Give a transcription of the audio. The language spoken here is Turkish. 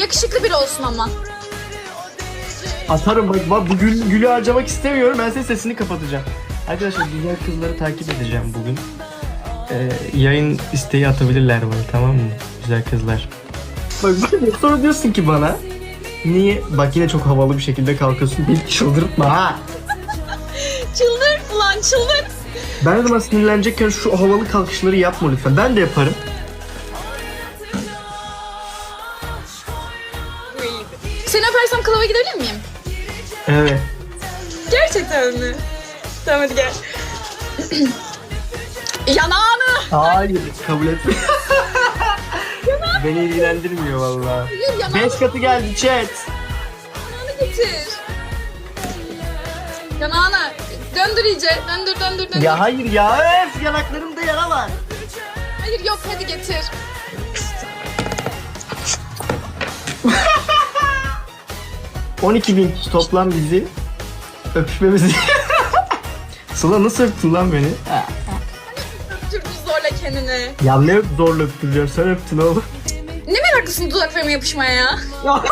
Yakışıklı biri olsun ama. Atarım bak, bak bu gül, gülü harcamak istemiyorum. Ben senin sesini kapatacağım. Arkadaşlar güzel kızları takip edeceğim bugün. Ee, yayın isteği atabilirler bana tamam mı? Güzel kızlar. Bak bak, sonra diyorsun ki bana Niye? Bak yine çok havalı bir şekilde kalkıyorsun. Bir çıldırtma ha. Çıldır ulan çıldır. Ben de zaman sinirlenecekken şu havalı kalkışları yapma lütfen. Ben de yaparım. Seni öpersem klaba gidebilir miyim? Evet. Gerçekten mi? Tamam hadi gel. Yanağını. Hayır kabul etme. Beni ilgilendirmiyor. Hayır yanağını. Beş katı geldi chat. Yanağını getir. Yanağını. Döndür iyice. Döndür döndür döndür. Ya hayır ya öf yanaklarımda yara var. Hayır yok hadi getir. ...12 bin toplam bizi öpüşmemizi... Sıla nasıl öptün lan beni? Öptürdün zorla kendini. Ya ne zorla öptüreceğim sen öptün oğlum. Ne meraklısın dudaklarıma yapışmaya ya.